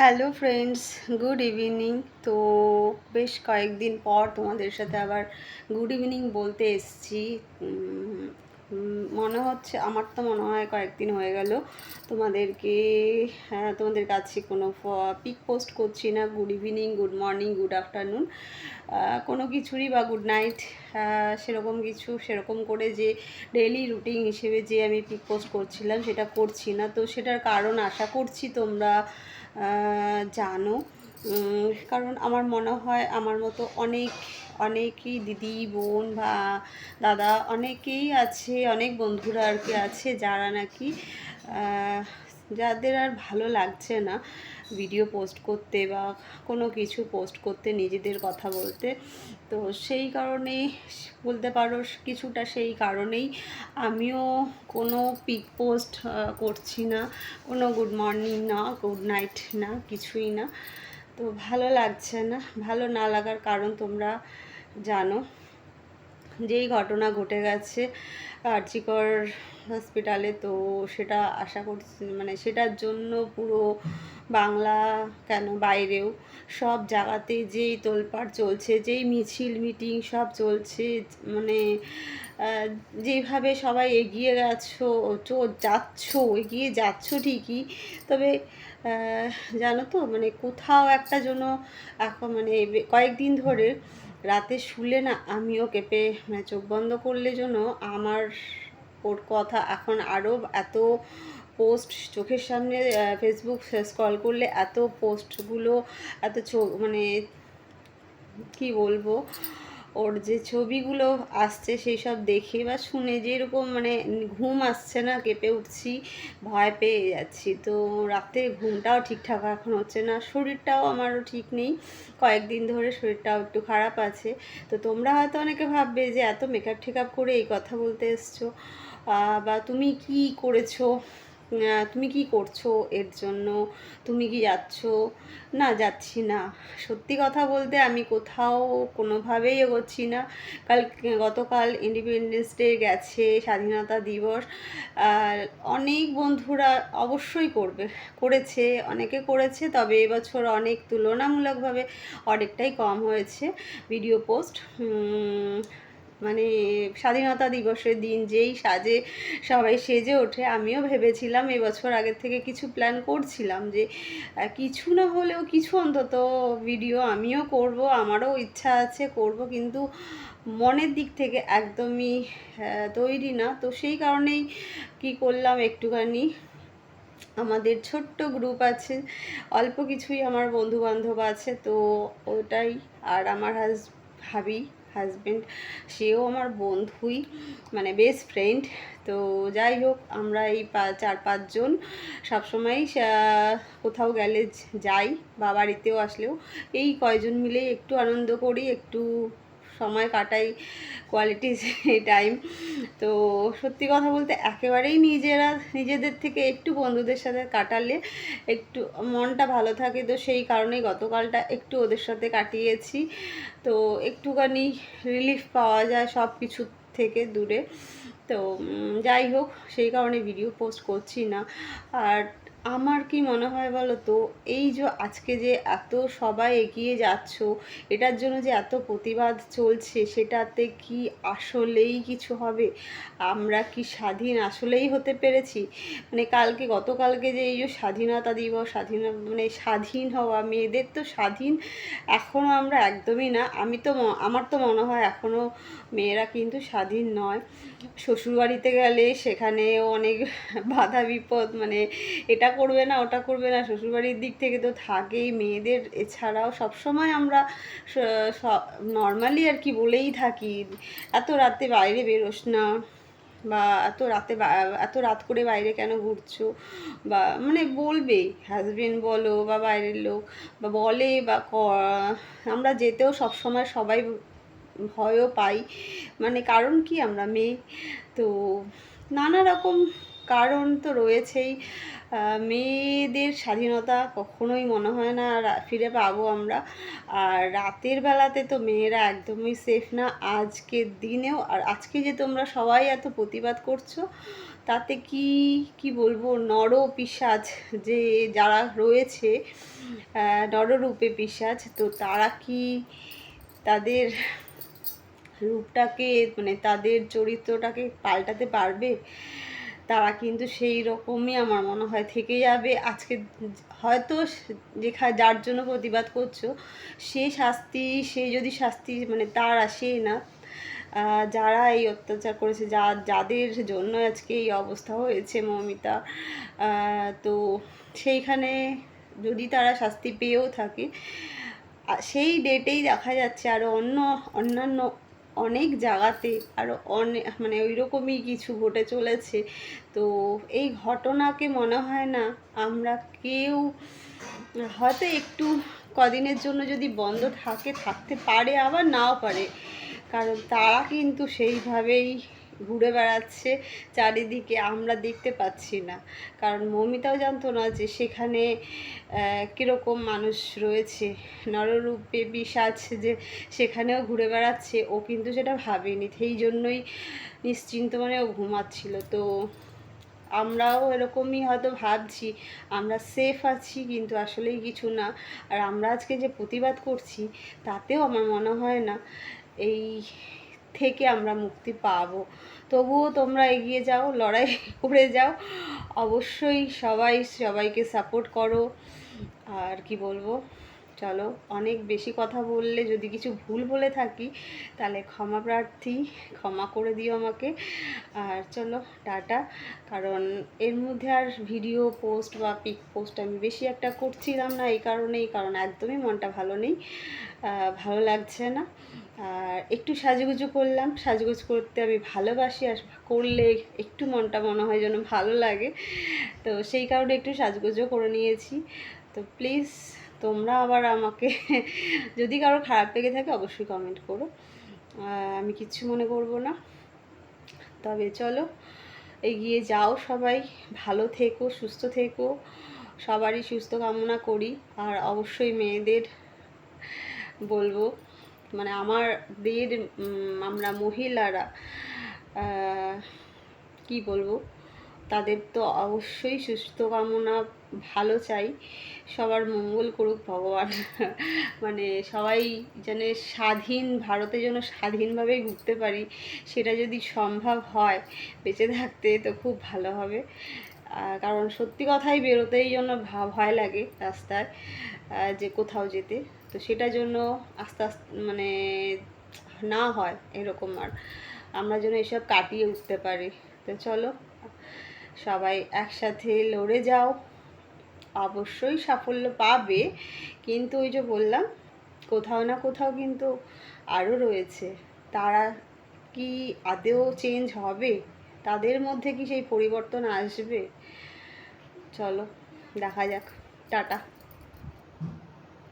Hello friends good evening তো বেশ কয়েকদিন পর তোমাদের সাথে আবার গুড ইভিনিং বলতে এসছি। মনে হচ্ছে, আমার তো মনে হয় কয়েকদিন হয়ে গেল। তোমাদেরকে তোমাদের কাছে কোনো পিক পোস্ট করছি না। Good evening good morning good afternoon কোনো কিছুরই বা গুড নাইট সেরকম কিছু, সেরকম করে যে ডেইলি রুটিন হিসেবে যে আমি পিক পোস্ট করছিলাম, সেটা করছি না। তো সেটার কারণ আশা করছি তোমরা জানো। কারণ আমার মনে হয় আমার মতো অনেক, অনেকেই দিদি, বোন বা দাদা অনেকেই আছে, অনেক বন্ধুরা আর কি আছে যারা নাকি যাদের আর ভালো লাগছে না। ভিডিও পোস্ট করতে বা কোনো কিছু পোস্ট করতে, নিজেদের কথা বলতে। তো সেই কারণেই বলতে পারো, কিছুটা সেই কারণেই আমিও কোনো পিক পোস্ট করছি না। কোনো গুড মর্নিং না গুড নাইট না, কিছুই না। তো ভালো লাগছে না, ভালো না লাগার কারণ তোমরা জানো। যেই ঘটনা ঘটে গেছে আরজিকর হসপিটালে তো সেটা আশা করছি মানে সেটার জন্য পুরো বাংলা কেন বাইরেও? সব জায়গাতেই যেই তোলপাড় চলছে, যেই মিছিল মিটিং সব চলছে মানে যেভাবে সবাই এগিয়ে গেছো যাচ্ছ, এগিয়ে যাচ্ছ ঠিকই, তবে জানো তো মানে কোথাও একটা জন্য এখন মানে কয়েকদিন ধরে রাতে শুলে না আমিও কেঁপে মানে চোখ বন্ধ করলে যেন আমার ওর কথা এখন আরও এত পোস্ট চোখের সামনে ফেসবুক স্ক্রল করলে এত পোস্টগুলো, এত মানে কি বলব, ওর যে ছবিগুলো আসছে সেই সব দেখে বা শুনে যেরকম মানে ঘুম আসছে না, কেঁপে উঠছি, ভয় পেয়ে যাচ্ছি। তো রাতে ঘুমটাও ঠিকঠাক এখন হচ্ছে না, শরীরটাও আমারও ঠিক নেই। কয়েকদিন ধরে শরীরটাও একটু খারাপ আছে। তো তোমরা হয়তো অনেকে ভাববে যে এত মেকআপ টেকআপ করে এই কথা বলতে এসছো। বা তুমি কি করেছ? তুমি কি করছ এর জন্য? তুমি কি যাচ্ছ? না, যাচ্ছি না। সত্যি কথা বলতে আমি কোথাও কোনোভাবেই এগোচ্ছি না। কাল, গতকাল ইন্ডিপেন্ডেন্স ডে গেছে, স্বাধীনতা দিবস, আর অনেক বন্ধুরা অবশ্যই করবে, করেছে, অনেকে করেছে, তবে এবছর অনেক তুলনামূলকভাবে অনেকটাই কম হয়েছে। ভিডিও পোস্ট মানে স্বাধীনতা দিবসের দিন যেই সাজে সবাই সেজে ওঠে, আমিও ভেবেছিলাম এবছর আগের থেকে কিছু প্ল্যান করছিলাম যে কিছু না হলেও কিছু অন্তত ভিডিও আমিও করব, আমারও ইচ্ছা আছে করব, কিন্তু মনের দিক থেকে একদমই তৈরি না। তো সেই কারণেই কি করলাম একটুখানি, আমাদের ছোট্ট গ্রুপ আছে, অল্প কিছুই আমার বন্ধু বান্ধব আছে, তো ওটাই আর আমার হাজ ভাবি হাজবেন্ড সেও আমার বন্ধুই মানে বেস্ট ফ্রেন্ড তো যাই হোক, আমরা এই চার, পাঁচজন সবসময় কোথাও গেলে যাই বা বাড়িতেও আসলেও। এই কয়জন মিলে একটু আনন্দ করি, একটু সময় কাটাই কোয়ালিটি টাইম তো সত্যি কথা বলতে একেবারেই নিজেরা, নিজেদের থেকে একটু বন্ধুদের সাথে কাটালে একটু মনটা ভালো থাকে। তো সেই কারণেই গতকালটা একটু ওদের সাথে কাটিয়েছি। তো একটুখানি রিলিফ পাওয়া যায় সব কিছু থেকে দূরে। তো যাই হোক, সেই কারণে ভিডিও পোস্ট করছি না। আর আমার কি মনে হয় বলো তো? এই যে আজকে যে এত সবাই এগিয়ে যাচ্ছ, এটার জন্য যে এত প্রতিবাদ চলছে, সেটাতে কি আসলেই কিছু হবে? আমরা কি স্বাধীন? আসলেই হতে পেরেছি? মানে কালকে, গতকালকে যে এই যে স্বাধীনতা দিবস, স্বাধীন মানে স্বাধীন হওয়া, মেয়েদের তো স্বাধীন এখনও আমরা একদমই না। আমি তো আমার তো মনে হয় এখনও মেয়েরা কিন্তু স্বাধীন নয়। শ্বশুরবাড়িতে গেলে সেখানেও অনেক বাধা বিপদ মানে এটা করবে না, ওটা করবে না, শ্বশুরবাড়ির দিক থেকে তো থাকেই মেয়েদের। এছাড়াও সবসময় আমরা নর্মালি আর কি বলেই থাকি, এত রাতে বাইরে বেরোস না, বা এত রাতে এত রাত করে বাইরে কেন ঘুরছো? বা মানে বলবে হাজব্যান্ড বলো বা বাইরের লোক, বা বলে বা আমরা যেতেও সবসময় সবাই ভয়ও পাই। মানে কারণ কি আমরা মেয়ে, তো নানা রকম কারণ তো রয়েছেই। মেয়েদের স্বাধীনতা কখনোই মনে হয় না ফিরে পাবো আমরা। আর রাতের বেলাতে তো মেয়েরা একদমই সেফ না। আজকের দিনেও, আর আজকে যে তোমরা সবাই এত প্রতিবাদ করছ, তাতে কি কি বলব? নর পিসাজ যে যারা রয়েছে নররূপে পিসাজ, তো তারা কি তাদের রূপটাকে মানে তাদের চরিত্রটাকে পাল্টাতে পারবে? তারা কিন্তু সেই রকমই আমার মনে হয় থেকে যাবে। আজকে হয়তো যেখানে যার জন্য প্রতিবাদ করছ, সে শাস্তি, সে যদি শাস্তি মানে তার আসে না যারা এই অত্যাচার করেছে, যা, যাদের জন্য আজকে এই অবস্থা হয়েছে মমিতা তো সেইখানে যদি তারা শাস্তি পেয়েও থাকে সেই ডেটেই দেখা যাচ্ছে আরও অন্য, অন্যান্য অনেক জায়গাতে আরও অনেক মানে ওই রকমই কিছু ঘটে চলেছে। তো এই ঘটনাকে মনে হয় না আমরা কেউ, হয়তো একটু কদিনের জন্য যদি বন্ধ থাকে, থাকতে পারে, আবার নাও পারে। কারণ তারা কিন্তু সেইভাবেই ঘুরে বেড়াচ্ছে, চারিদিকে আমরা দেখতে পাচ্ছি না। কারণ মমিতাও জানতো না যে সেখানে কীরকম মানুষ রয়েছে। নররূপে পিসাচ যে সেখানেও ঘুরে বেড়াচ্ছে, ও কিন্তু সেটা ভাবেনি। সেই জন্যই নিশ্চিন্ত মানে ও ঘুমাচ্ছিল। তো আমরাও এরকমই হয়তো ভাবছি, আমরা সেফ আছি কিন্তু আসলেই কিছু না। আর আমরা আজকে যে প্রতিবাদ করছি, তাতেও আমার মনে হয় না, এই থেকে আমরা মুক্তি পাবো। তবুও তোমরা এগিয়ে যাও, লড়াই করে যাও। অবশ্যই সবাই সবাইকে সাপোর্ট করো। আর কি বলব? চলো, অনেক বেশি কথা বললে যদি কিছু ভুল বলে থাকি, তাহলে ক্ষমা প্রার্থী, ক্ষমা করে দিও আমাকে। আর চলো, টাটা। কারণ এর মধ্যে আর ভিডিও পোস্ট বা পিক পোস্ট আমি বেশি একটা করছিলাম না এই কারণেই, কারণ একদমই মনটা ভালো নেই। ভালো লাগছে না। আর একটু সাজুগুজু করলাম। সাজুগুজু করতে আমি ভালোবাসি আর করলে একটু মনটা মনে হয় যেন ভালো লাগে। তো সেই কারণে একটু সাজগুজও করে নিয়েছি। তো প্লিজ তোমরা আবার আমাকে যদি কারও খারাপ লেগে থাকে অবশ্যই কমেন্ট করো। আমি কিচ্ছু মনে করব না। তবে চলো, এগিয়ে যাও সবাই। ভালো থেকো, সুস্থ থেকো। সবারই সুস্থ কামনা করি। আর অবশ্যই মেয়েদের বলব মানে আমাদের উম, আমরা মহিলারা কি বলব তাদের তো অবশ্যই সুস্থ কামনা ভালো চাই। সবার মঙ্গল করুক ভগবান। মানে সবাই যেন স্বাধীন ভারতে যেন স্বাধীনভাবে ঘুরতে পারি সেটা যদি সম্ভব হয় বেঁচে থাকতে তো খুব ভালো হবে। কারণ সত্যি কথাই বেরোতেই জন্য ভয় লাগে রাস্তায় যে কোথাও যেতে। তো সেটার জন্য আস্তে আস্তে মানে না হয় এরকম আর। আমরা যেন এসব কাটিয়ে উঠতে পারি। তো চলো, সবাই একসাথে লড়ে যাও। অবশ্যই সাফল্য পাবে, কিন্তু ওই যে বললাম, কোথাও না কোথাও কিন্তু আরও রয়েছে। তারা কি আদেও চেঞ্জ হবে? তাদের মধ্যে কি সেই পরিবর্তন আসবে? চলো দেখা যাক। টাটা।